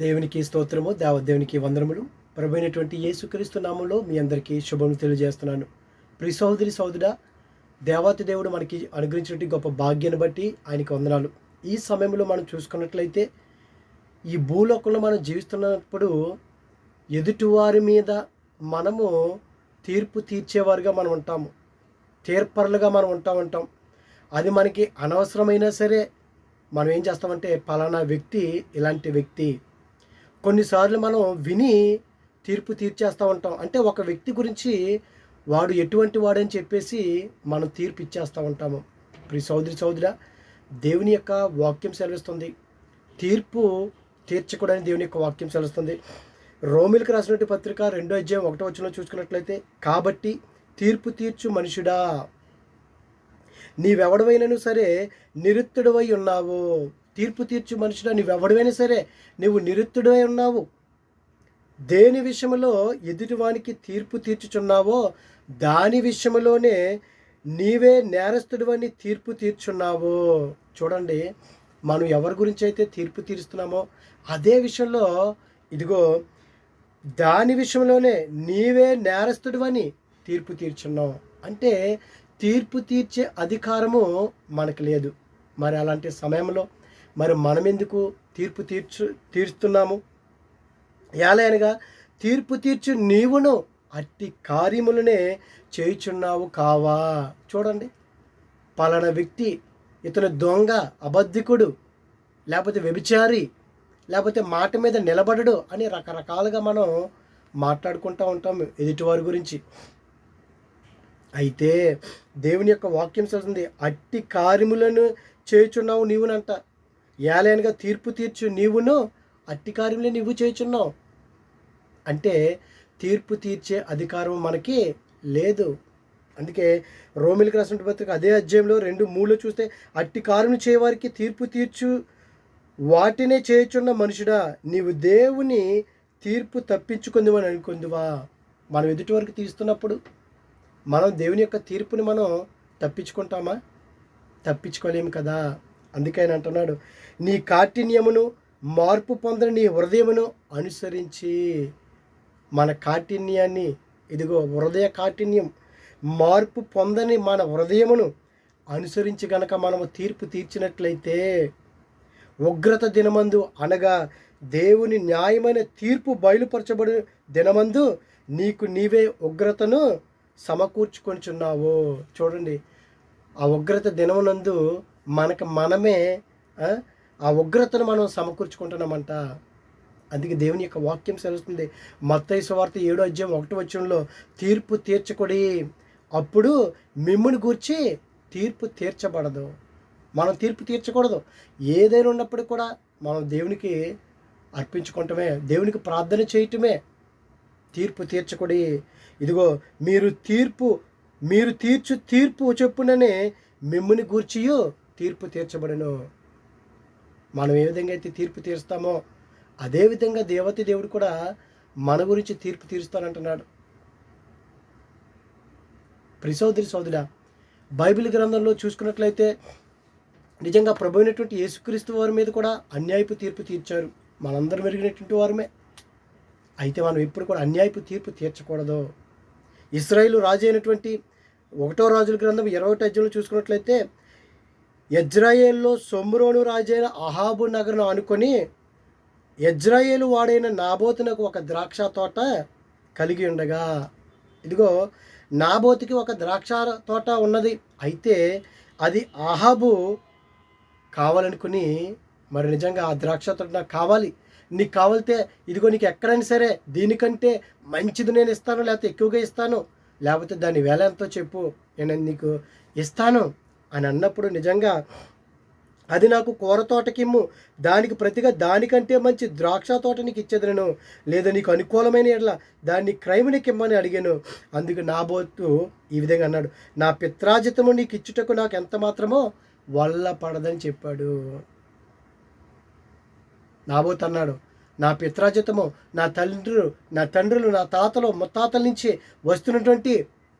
దేవునికి స్తోత్రము దేవదేవునికి వందనములు. ప్రభుైనటువంటి యేసుక్రీస్తు నామంలో మీ అందరికీ శుభములు తెలియజేస్తున్నాను. ప్రి సహోదరి సహోదరా దేవాతి దేవుడు మనకి అనుగ్రహించినటువంటి గొప్ప భాగ్యాన్ని బట్టి ఆయనకి వందనాలు. ఈ సమయంలో మనం చూసుకున్నట్లయితే ఈ భూలోకంలో మనం జీవిస్తున్నప్పుడు ఎదుటివారి మీద మనము తీర్పు తీర్చేవారుగా మనం ఉంటాము. తీర్పరులుగా మనం ఉంటా ఉంటాం. అది మనకి అనవసరమైనా సరే మనం ఏం చేస్తామంటే పలానా వ్యక్తి ఇలాంటి వ్యక్తి కొన్నిసార్లు మనం విని తీర్పు తీర్చేస్తూ ఉంటాం. అంటే ఒక వ్యక్తి గురించి వాడు ఎటువంటి వాడని చెప్పేసి మనం తీర్పు ఇచ్చేస్తూ ఉంటాము. ప్రి సోదరి సోదర దేవుని యొక్క వాక్యం సెలవిస్తుంది. తీర్పు తీర్చకూడని దేవుని యొక్క వాక్యం సెలవిస్తుంది. రోమిల్కి రాసినటువంటి పత్రిక రెండో అధ్యాయం ఒకటో వచ్చిన చూసుకున్నట్లయితే కాబట్టి తీర్పు తీర్చు మనుషుడా నీవెవడవైనను సరే నిరుత్తుడవై ఉన్నావు. తీర్పు తీర్చు మనుషుడా నీవెవడవైనా సరే నువ్వు నిరుత్తుడై ఉన్నావు. దేని విషయంలో ఎదుటివానికి తీర్పు తీర్చుచున్నావో దాని విషయంలోనే నీవే నేరస్తుడివని తీర్పు తీర్చున్నావో. చూడండి మనం ఎవరి గురించి అయితే తీర్పు తీరుస్తున్నామో అదే విషయంలో ఇదిగో దాని విషయంలోనే నీవే నేరస్తుడివని తీర్పు తీర్చున్నావు. అంటే తీర్పు తీర్చే అధికారము మనకు లేదు. మరి అలాంటి సమయంలో మరి మనం ఎందుకు తీర్పు తీర్చు తీర్చుతున్నాము ఏలైనగా తీర్పు తీర్చు నీవును అట్టి కార్యములనే చేయుచున్నావు కావా? చూడండి. పలానా వ్యక్తి ఇతను దొంగ అబద్ధికుడు లేకపోతే వ్యభిచారి లేకపోతే మాట మీద నిలబడడు అని రకరకాలుగా మనం మాట్లాడుకుంటూ ఉంటాం ఎదుటివారి గురించి. అయితే దేవుని యొక్క వాక్యం చదువుతుంది అట్టి కార్యములను చేయుచున్నావు నీవునంట. ఏలైనగా తీర్పు తీర్చు నీవును అట్టి కార్యంలో నువ్వు చేయుచున్నావు. అంటే తీర్పు తీర్చే అధికారం మనకి లేదు. అందుకే రోమిలికి రాసిన పత్రిక అదే అధ్యాయంలో రెండు మూడులో చూస్తే అట్టి కారుని చేయవారికి తీర్పు తీర్చు వాటినే చేయుచున్న మనుషుడా నీవు దేవుని తీర్పు తప్పించుకుందివని అనుకుందివా? మనం ఎదుటి వరకు తీస్తున్నప్పుడు మనం దేవుని యొక్క తీర్పుని మనం తప్పించుకుంటామా? తప్పించుకోలేము కదా. అందుకని అంటున్నాడు నీ కాఠిన్యమును మార్పు పొందని నీ హృదయమును అనుసరించి మన కాఠిన్యాన్ని ఇదిగో హృదయ కాఠిన్యం మార్పు పొందని మన హృదయమును అనుసరించి గనక మనము తీర్పు తీర్చినట్లయితే ఉగ్రత దినమందు అనగా దేవుని న్యాయమైన తీర్పు బయలుపరచబడి దినమందు నీకు నీవే ఉగ్రతను సమకూర్చుకొనిచున్నావు. చూడండి ఆ ఉగ్రత దినమునందు మనకు మనమే ఆ, ఉగ్రతను మనం సమకూర్చుకుంటున్నామంట. అందుకే దేవుని యొక్క వాక్యం సెలవుతుంది. మత్తయ్య సువార్త ఏడో అధ్యాయం ఒకటి వచ్చంలో తీర్పు తీర్చకొడి అప్పుడు మిమ్ముని గూర్చి తీర్పు తీర్చబడదు. మనం తీర్పు తీర్చకూడదు. ఏదైనా ఉన్నప్పుడు కూడా మనం దేవునికి అర్పించుకుంటమే దేవునికి ప్రార్థన చేయటమే తీర్పు తీర్చకొడి. ఇదిగో మీరు తీర్పు మీరు తీర్చు తీర్పు చెప్పుననే మిమ్ముని గూర్చియు తీర్పు తీర్చబడను. మనం ఏ విధంగా అయితే తీర్పు తీరుస్తామో అదేవిధంగా దేవతి దేవుడు కూడా మన గురించి తీర్పు తీరుస్తానంటున్నాడు. ప్రిసోదరి సోదరా బైబిల్ గ్రంథంలో చూసుకున్నట్లయితే నిజంగా ప్రభు అయినటువంటి యేసుక్రీస్తు వారి మీద కూడా అన్యాయపు తీర్పు తీర్చారు. మనందరం మెరిగినటువంటి వారమే. అయితే మనం ఎప్పుడు కూడా అన్యాయపు తీర్పు తీర్చకూడదు. ఇస్రాయిల్ రాజు అయినటువంటి ఒకటో రాజుల గ్రంథం ఇరవై ఒకటి అధ్యాయంలో చూసుకున్నట్లయితే ఎజ్రాయేల్లో సొమ్రోను రాజైన అహాబు నగరం అనుకొని ఎజ్రాయేలు వాడైన నాబోతునకు ఒక ద్రాక్ష తోట కలిగి ఉండగా. ఇదిగో నాబోతుకి ఒక ద్రాక్ష తోట ఉన్నది. అయితే అది ఆహాబు కావాలనుకుని మరి నిజంగా ఆ ద్రాక్ష తోట నాకు కావాలి. నీకు కావాలితే ఇదిగో నీకు ఎక్కడైనా సరే దీనికంటే మంచిది నేను ఇస్తాను లేకపోతే ఎక్కువగా ఇస్తాను. లేకపోతే దాని వేల ఎంతో చెప్పు నేను నీకు ఇస్తాను అని అన్నప్పుడు నిజంగా అది నాకు కూర తోటకిమ్ము. దానికి ప్రతిగా దానికంటే మంచి ద్రాక్ష తోట నీకు ఇచ్చేదనను లేదా నీకు అనుకూలమైన ఎట్లా దాన్ని క్రైమునికి ఇమ్మని అడిగాను. అందుకు నా బోత్తు ఈ విధంగా అన్నాడు. నా పిత్రాజితము నీకు ఇచ్చుటకు నాకు ఎంత మాత్రమో వల్ల పడదని చెప్పాడు. నాబోత్ అన్నాడు. నా పిత్రాజితము నా తండ్రులు నా తండ్రులు నా తాతలు ముత్తాతల నుంచి వస్తున్నటువంటి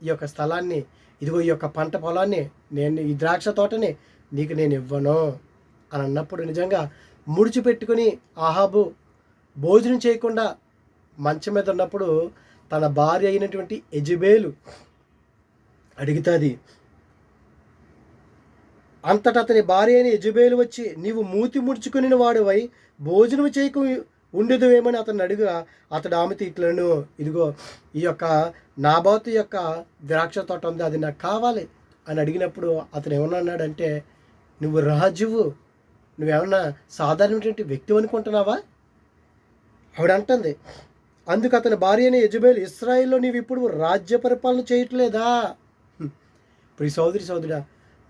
ఈ యొక్క స్థలాన్ని ఇదిగో ఈ యొక్క పంట పొలాన్ని నేను ఈ ద్రాక్ష తోటని నీకు నేను ఇవ్వను. అని అన్నప్పుడు నిజంగా ముడిచిపెట్టుకుని ఆహాబు భోజనం చేయకుండా మంచం మీద ఉన్నప్పుడు తన భార్య అయినటువంటి ఎజబేలు అడుగుతుంది అంతటా అతని భార్య అయిన యజబేలు వచ్చి నీవు మూతి ముడుచుకుని వాడువై భోజనం చేయకు ఉండదువేమని అతను అడుగా అతడు ఆమెతో ఇట్లను ఇదిగో ఈ యొక్క నాబాతు యొక్క ద్రాక్ష తోట ఉంది అది నాకు కావాలి అని అడిగినప్పుడు అతను ఏమన్నాడంటే నువ్వు రాజువు నువ్వేమన్నా సాధారణమైనటువంటి వ్యక్తి అనుకుంటున్నావా? ఆవిడ అంటుంది అందుకు అతని భార్య అయిన యజుబేల్ ఇస్రాయిల్లో నీవు ఇప్పుడు రాజ్య పరిపాలన చేయట్లేదా? ఇప్పుడు ఈ సోదరి సోదరుడా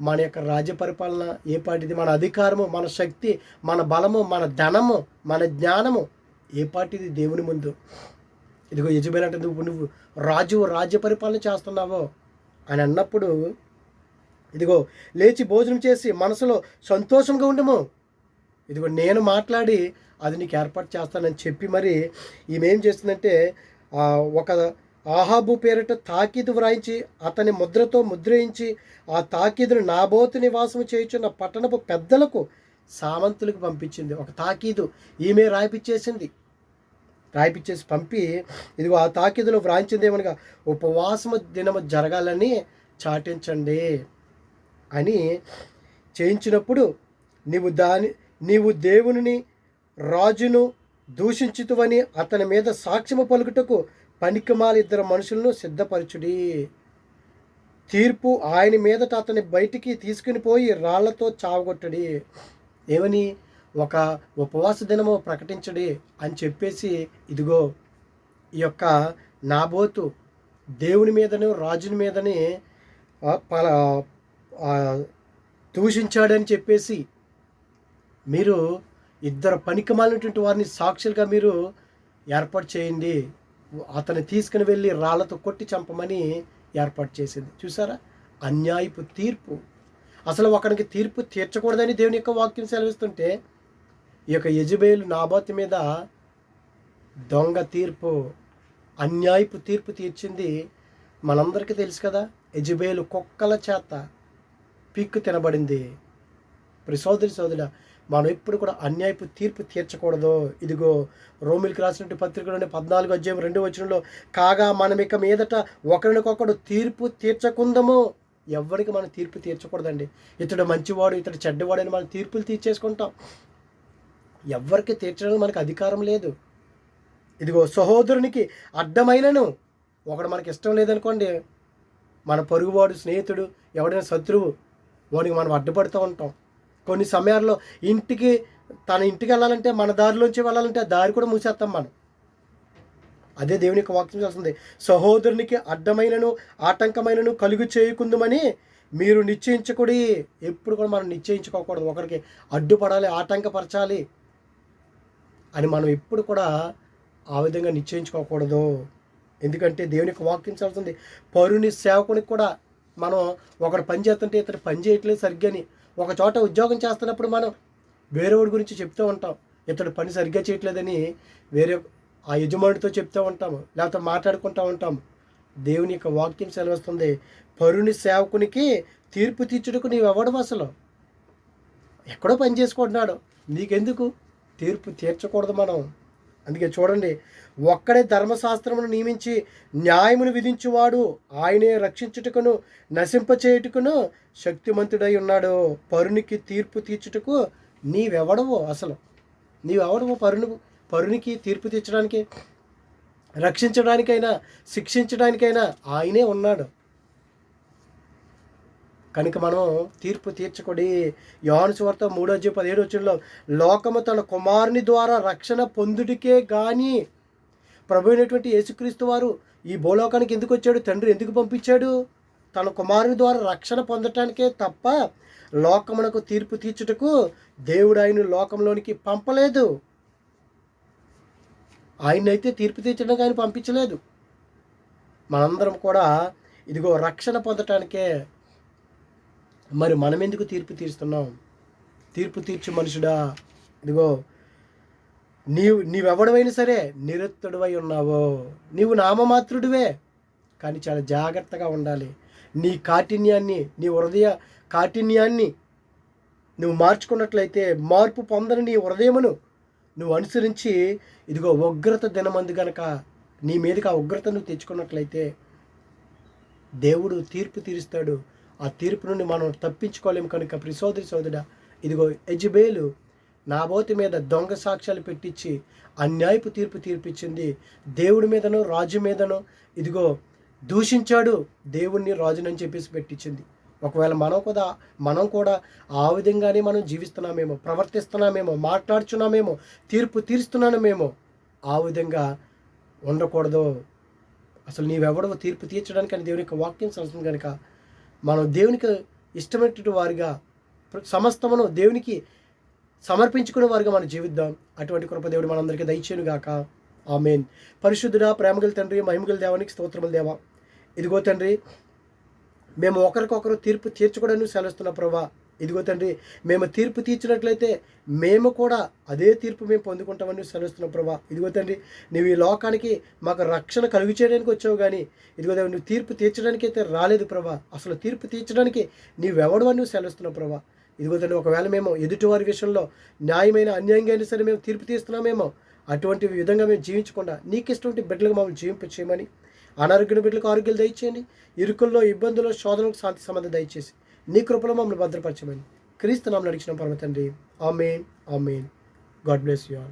మన యొక్క రాజ్య పరిపాలన ఏ పాటిది మన అధికారము మన శక్తి మన బలము మన ధనము మన జ్ఞానము ఏ పాటిది దేవుని ముందు. ఇదిగో యజబేల్ అంటే నువ్వు నువ్వు రాజు రాజ్య పరిపాలన చేస్తున్నావో? అని అన్నప్పుడు ఇదిగో లేచి భోజనం చేసి మనసులో సంతోషంగా ఉండము. ఇదిగో నేను మాట్లాడి అది నీకు ఏర్పాటు చేస్తానని చెప్పి మరి ఈమె ఏం చేస్తుందంటే ఒక ఆహాబు పేరిట తాకీదు వ్రాయించి అతని ముద్రతో ముద్రయించి ఆ తాకీదును నాబోతు నివాసం చేయుచున్న పట్టణపు పెద్దలకు సామంతులకు పంపించింది. ఒక తాకీదు ఈమె రాయిపిచ్చేసింది. రాయిపిచ్చేసి పంపి ఇదిగో ఆ తాకీదులో వ్రాయించింది ఏమనగా ఉపవాసము దినము జరగాలని చాటించండి అని చేయించినప్పుడు నీవు దాని నీవు దేవుని రాజును దూషించుతువని అతని మీద సాక్ష్యము పలుకుటకు పనికిమాల ఇద్దరు మనుషులను సిద్ధపరచుడి. తీర్పు ఆయన మీదట అతని బయటికి తీసుకుని పోయి రాళ్ళతో చావగొట్టడి. ఏమని? ఒక ఉపవాస దినము ప్రకటించడి అని చెప్పేసి ఇదిగో ఈ యొక్క నాబోతు దేవుని మీదను రాజుని మీదని పల దూషించాడని చెప్పేసి మీరు ఇద్దరు పనికిమాలినటువంటి వారిని సాక్షులుగా మీరు ఏర్పాటు చేయండి. అతన్ని తీసుకుని వెళ్ళి రాళ్ళతో కొట్టి చంపమని ఏర్పాటు చేసింది. చూసారా? అన్యాయపు తీర్పు. అసలు ఒకరికి తీర్పు తీర్చకూడదని దేవుని యొక్క వాక్యం సెలవిస్తుంటే ఈ యొక్క యజుబేలు నాబాతు మీద దొంగ తీర్పు అన్యాయపు తీర్పు తీర్చింది మనందరికీ తెలుసు కదా? యజుబేలు కుక్కల చేత పిక్కు తినబడింది. ప్రసోదరి సోదరి సోదరుల మనం ఎప్పుడు కూడా అన్యాయపు తీర్పు తీర్చకూడదు. ఇదిగో రోమిల్కి రాసినట్టు పత్రికలోని పద్నాలుగు అధ్యాయం రెండు వచనంలో కాగా మనం ఇక మీదట ఒకరినొకడు తీర్పు తీర్చకుందము. ఎవరికి మనం తీర్పు తీర్చకూడదండి. ఇతడు మంచివాడు ఇతడు చెడ్డవాడు అని మనం తీర్పులు తీర్చేసుకుంటాం. ఎవరికి తీర్చడానికి మనకు అధికారం లేదు. ఇదిగో సహోదరునికి అడ్డమైనను ఒకడు మనకి ఇష్టం లేదనుకోండి మన పొరుగువాడు స్నేహితుడు ఎవడైనా శత్రువు వాడికి మనం అడ్డుపడుతూ ఉంటాం. కొన్ని సమయాల్లో ఇంటికి తన ఇంటికి వెళ్ళాలంటే మన దారిలోంచి వెళ్ళాలంటే దారి కూడా మూసేస్తాం మనం. అదే దేవుని యొక్క వాక్యం చేస్తుంది సహోదరునికి అడ్డమైనను ఆటంకమైనను కలుగు చేయకుందమని మీరు నిశ్చయించకూడి. ఎప్పుడు కూడా మనం నిశ్చయించుకోకూడదు. ఒకరికి అడ్డుపడాలి ఆటంకపరచాలి అని మనం ఎప్పుడు కూడా ఆ విధంగా నిశ్చయించుకోకూడదు. ఎందుకంటే దేవుని యొక్క వాక్యం చదువుతుంది పరుని సేవకునికి కూడా మనం ఒకడు పని చేస్తుంటే ఇతడు పని చేయట్లేదు సరిగ్గాని ఒక చోట ఉద్యోగం చేస్తున్నప్పుడు మనం వేరేవాడి గురించి చెప్తూ ఉంటాం. ఇతడు పని సరిగ్గా చేయట్లేదని వేరే ఆ యజమానితో చెప్తూ ఉంటాము. లేకపోతే మాట్లాడుకుంటూ ఉంటాము. దేవుని యొక్క వాక్యం సెలవుస్తుంది. పరుని సేవకునికి తీర్పు తీర్చుటకు నీవెవడు అసలు? ఎక్కడో పని చేసుకుంటున్నాడు. నీకెందుకు? తీర్పు తీర్చకూడదు మనం. అందుకే చూడండి ఒక్కడే ధర్మశాస్త్రమును నియమించి న్యాయమును విధించువాడు ఆయనే రక్షించుటకును నశింపచేయుటకును శక్తిమంతుడై ఉన్నాడు. పరునికి తీర్పు తీర్చుటకు నీవెవడవు అసలు? నీవెవడవు పరును పరునికి తీర్పు తీర్చడానికి రక్షించడానికైనా శిక్షించడానికైనా ఆయనే ఉన్నాడు. కనుక మనం తీర్పు తీర్చకూడి యోహాను సువార్త మూడో పదిహేడు వచ్చంలో లోకము తన కుమారుని ద్వారా రక్షణ పొందుడికే కానీ ప్రభు అయినటువంటి యేసుక్రీస్తు వారు ఈ భూలోకానికి ఎందుకు వచ్చాడు? తండ్రి ఎందుకు పంపించాడు? తన కుమారుని ద్వారా రక్షణ పొందటానికే తప్ప లోకమునకు తీర్పు తీర్చుటకు దేవుడు ఆయన లోకంలోనికి పంపలేదు. ఆయనైతే తీర్పు తీర్చడానికి ఆయన పంపించలేదు. మనందరం కూడా ఇదిగో రక్షణ పొందటానికే మరి మనం ఎందుకు తీర్పు తీరుస్తున్నాం? తీర్పు తీర్చు మనుషుడా? ఇదిగో నీవు నీవెవడవైనా సరే నిరుత్తుడివై ఉన్నావో. నీవు నామమాత్రుడివే కానీ చాలా జాగ్రత్తగా ఉండాలి. నీ కాఠిన్యాన్ని నీ హృదయ కాఠిన్యాన్ని నువ్వు మార్చుకున్నట్లయితే మార్పు పొందని నీ హృదయమును నువ్వు అనుసరించి ఇదిగో ఉగ్రత దినమందు గనక నీ మీదకి ఆ ఉగ్రత నువ్వు తెచ్చుకున్నట్లయితే దేవుడు తీర్పు తీరుస్తాడు. ఆ తీర్పు నుండి మనం తప్పించుకోలేము. కనుక ప్రిసోదరి సోదరుడా ఇదిగో యజ్బేలు నాబోతి మీద దొంగ సాక్ష్యాలు పెట్టించి అన్యాయపు తీర్పు తీర్పిచ్చింది దేవుడి మీదను రాజు మీదను ఇదిగో దూషించాడు దేవుణ్ణి రాజునని చెప్పేసి పెట్టించింది ఒకవేళ మనం కూడా మనం కూడా ఆ విధంగానే మనం జీవిస్తున్నామేమో ప్రవర్తిస్తున్నామేమో మాట్లాడుచున్నామేమో తీర్పు తీరుస్తున్నామేమో ఆ విధంగా ఉండకూడదు. అసలు నీవెవడో తీర్పు తీర్చడానికి అని దేవుని యొక్క వాక్యం సంస్థ కనుక మనం దేవునికి ఇష్టమైనటువంటి వారిగా సమస్తమును దేవునికి సమర్పించుకునే వారిగా మనం జీవిద్దాం. అటువంటి కృప దేవుడు మనందరికీ దయచేను గాక. ఆమెన్. పరిశుద్ధుడ ప్రేమగల తండ్రి మహిమగల దేవానికి స్తోత్రములు దేవా. ఇదిగో తండ్రి మేము ఒకరికొకరు తీర్పు తీర్చుకోవడానికి సెలవుస్తున్న ప్రభా ఇదిగో తండ్రి మేము తీర్పు తీర్చినట్లయితే మేము కూడా అదే తీర్పు మేము పొందుకుంటామని సెలవుస్తున్న ప్రభా. ఇదిగో తండ్రి నువ్వు ఈ లోకానికి మాకు రక్షణ కలుగు చేయడానికి వచ్చావు కానీ ఇదిగో తండ్రి నువ్వు తీర్పు తీర్చడానికి అయితే రాలేదు ప్రభా. అసలు తీర్పు తీర్చడానికి నీవెవడు అని నువ్వు సెలవుస్తున్నావు ప్రభా. ఇదిగో తండ్రి ఒకవేళ మేము ఎదుటివారి విషయంలో న్యాయమైన అన్యాయంగా అయినా సరే మేము తీర్పు తీస్తున్నామేమో అటువంటి విధంగా మేము జీవించకుండా నీకు ఇష్టం బిడ్డలకు మమ్మల్ని జీవింప చేయమని అనారోగ్యం బిడ్డలకు ఆరోగ్యాలు దయచేయండి ఇరుకుల్లో ఇబ్బందుల్లో శోధనకు శాంతి సంబంధం దయచేసి. నీ కృపలో మమ్మల్ని భద్రపరచమని క్రీస్తు నామం నడిచిన పరమ తండ్రి. Amen amen. God bless you all.